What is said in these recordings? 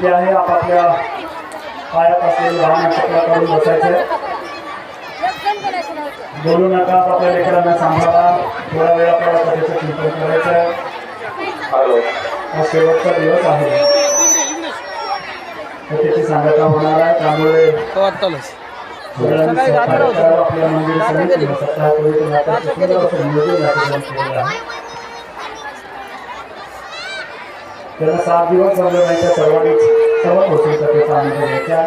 विनंती आहे आपापल्या पायात असलेली लहान नक्षत्र करून बसायचे. बोलू नका आपापल्या लेकरांना सांभाळा. थोड्या वेळापर्यंत त्याचं चिंतन करायचं हा शेवटचा दिवस आहे. त्याची सांगता होणार आहे. त्यामुळे. आपल्या मंदिर समितीने सप्ताहापूर्वी त्याला सात दिवस जमले नाही त्या सर्वांनीच सर्व गोष्टींचा आनंद घ्यायचा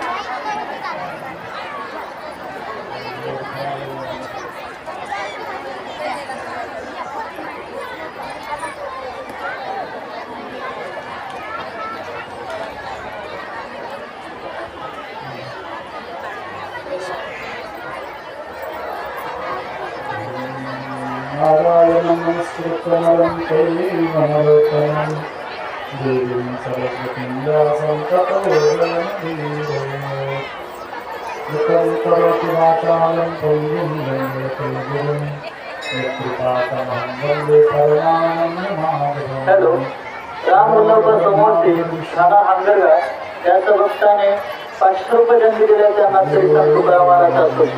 नारायणं नमस्कृत्य दैवमनोत्तमं देवीं सरस्वतीं व्यासं ततो करोति वाचालं पौर्यं गुरुं यत्कृपातमहं वन्दे हॅलो राम समोरचे राणा हांगरगा भक्ताने पाचशे रुपये दंड दिल्याच्या मात्र संत तुकाराम महाराजचा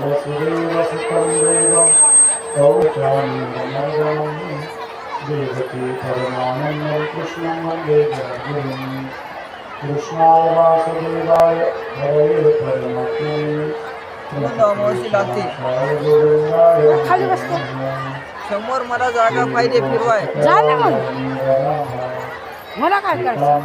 वसुदेवसुतं देवं कौचानन्दमर्दनं देवकी परमानन्दं कृष्णं वन्दे जगद्गुरुं कृष्णाय वासुदेवाय हरे समोर मला जागा पाहिजे फिरवाय. मग. मला काय करायचं?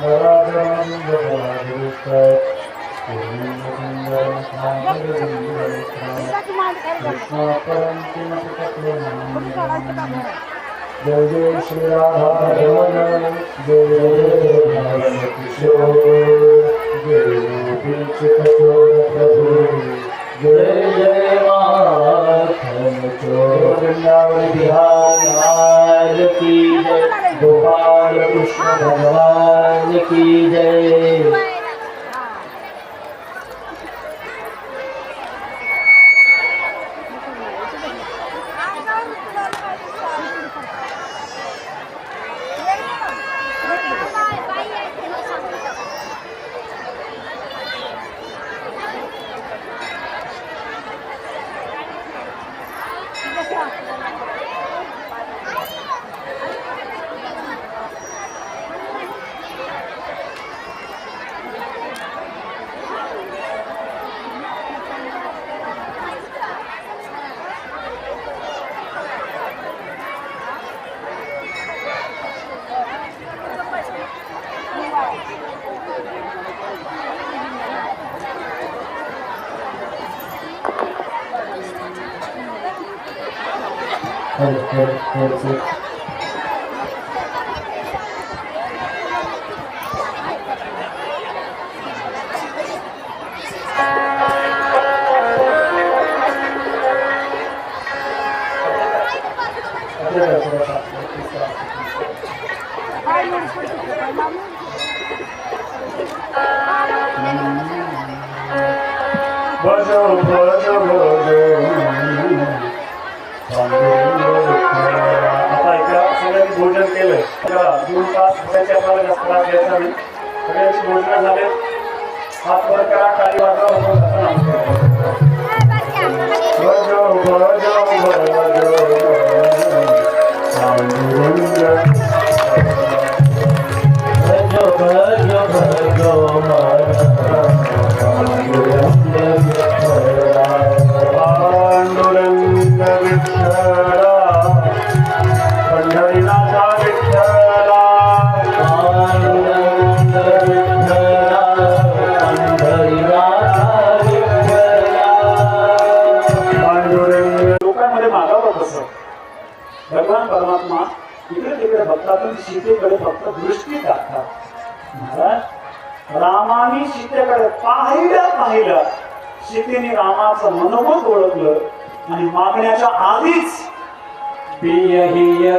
जय जय श्री राधा रमण जय किशोर जय प्रभु जय जय चोर बिहार की जय Gopal Krishna Hold it, hold it, hold it, hold it. Bhajo, bhajo. आता ऐका सगळ्यांनी भोजन केलंय. दोन तास बसायचे आपल्याला जास्त त्रास घ्यायचा नाही. सगळ्यांची भोजन झाले हात वर करा खाली वाजवा सीतेकडे फक्त दृष्टी टाकतात महाराज रामाने सीतेकडे पाहिलं पाहिलं. सीतेने रामाचं मनोगत ओळखलं आणि मागण्याच्या आधीच पिय हिय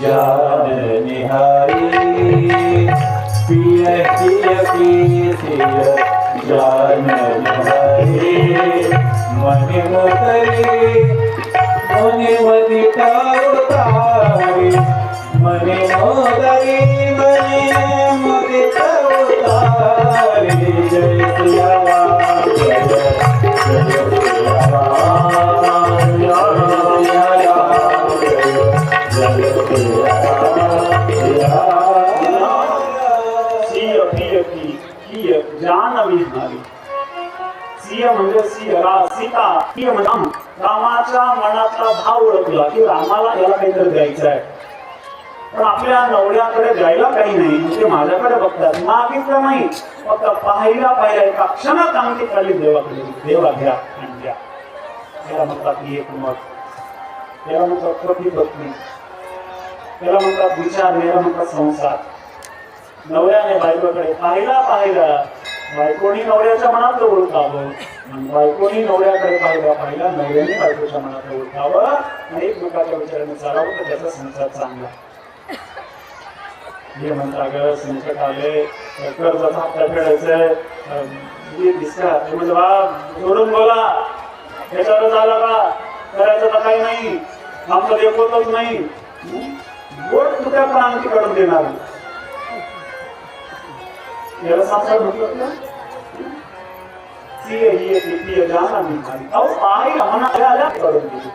जान निहारी पिय हिय जान निहारी मनि मोदरी मनि मदिता उतारी मनि मोदरी मनि मदिता उतारी जय सिया राम जय सिंह म्हणजे सिंह रा सीता सिंह राम. रामाच्या मनातला भाव ओळखला की रामाला याला काहीतरी द्यायचं आहे. पण आपल्या नवऱ्याकडे द्यायला काही नाही म्हणजे माझ्याकडे बघतात. मागितलं नाही फक्त पाहिला पाहिला एका क्षणात अंगठी खाली देवाकडे देवा घ्या आणि द्या त्याला म्हणतात ही एक मत त्याला म्हणतात पती पत्नी त्याला म्हणतात विचार याला म्हणतात संसार. नवऱ्याने बायकोकडे पाहिला पाहिला बायकोनी नवऱ्याच्या मनात ओळखावं. आणि बायकोनी नवऱ्याकडे पाहिला पाहिला नवऱ्याने बायकोच्या मनात ओळखावं. आणि एकमेकाच्या विचाराने चालावं तर त्याचा संसार चांगला. हे म्हणता ग संकट आले कर्जाचा हप्ता फेडायचंय. अं, हे ते म्हणजे बा जोडून बोला. त्याच्यावर झालं का? करायचं तर काही नाही. आमचं देखवतच नाही. बोट तुझ्या पण आणखी काढून देणार? याला संसार म्हटलं ना सिय ही येते पिय जाना निघाली अहो पाही मनाला आल्या करून दिली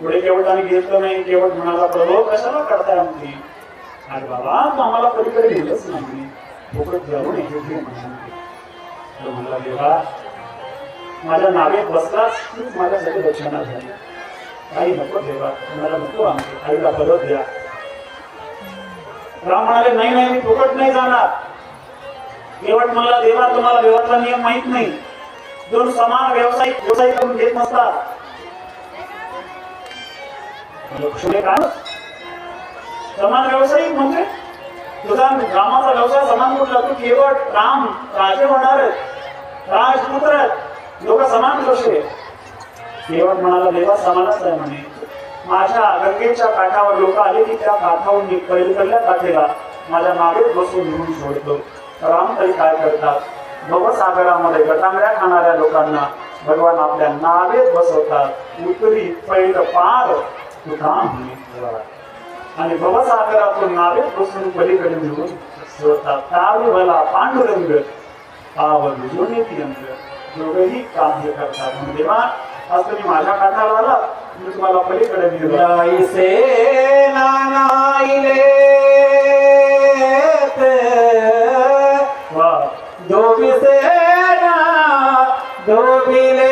पुढे केवटाने घेतलं नाही केवट म्हणाला प्रभू कशाला करताय आमची अरे बाबा तू आम्हाला पलीकडे गेलंच नाही फुकट जाऊन एक एक म्हणाले म्हणला देवा माझ्या नावेत बसलाच तूच माझ्यासाठी दक्षिणा झाली आई नको देवा तुम्हाला नको आमची आईला परत द्या राम म्हणाले नाही नाही मी फुकट नाही जाणार. केवळ मला देवा तुम्हाला देवाचा नियम माहीत नाही. दोन समान व्यावसायिक व्यवसाय करून घेत नसतात समान व्यावसायिक म्हणजे? तुझा रामाचा व्यवसाय समान कुठला? तू केवळ राम राजे होणार राजपुत्र लोक समान कसे? केवळ म्हणाला देवा समानच आहे म्हणे. माझ्या गंगेच्या काठावर लोक आले की त्या काठावर मी पहिल्या काठेला माझ्या नावेत बसून घेऊन सोडतो. राम काय करतात? भवसागरामध्ये गटांगड्या खाणाऱ्या लोकांना भगवान आपल्या नावेत बसवतात. उतरी पहिलं पार तुका आणि भवसागरातून नावेत बसून पलीकडे निघून सोडतात कावी भला पांडुरंग पावन भिजून येते अंग. दोघंही करतात. म्हणून देवा आज तुम्ही माझ्या काठाला आला मी तुम्हाला पलीकडे निघून नानाईले ডুবিছে না ডুবিলে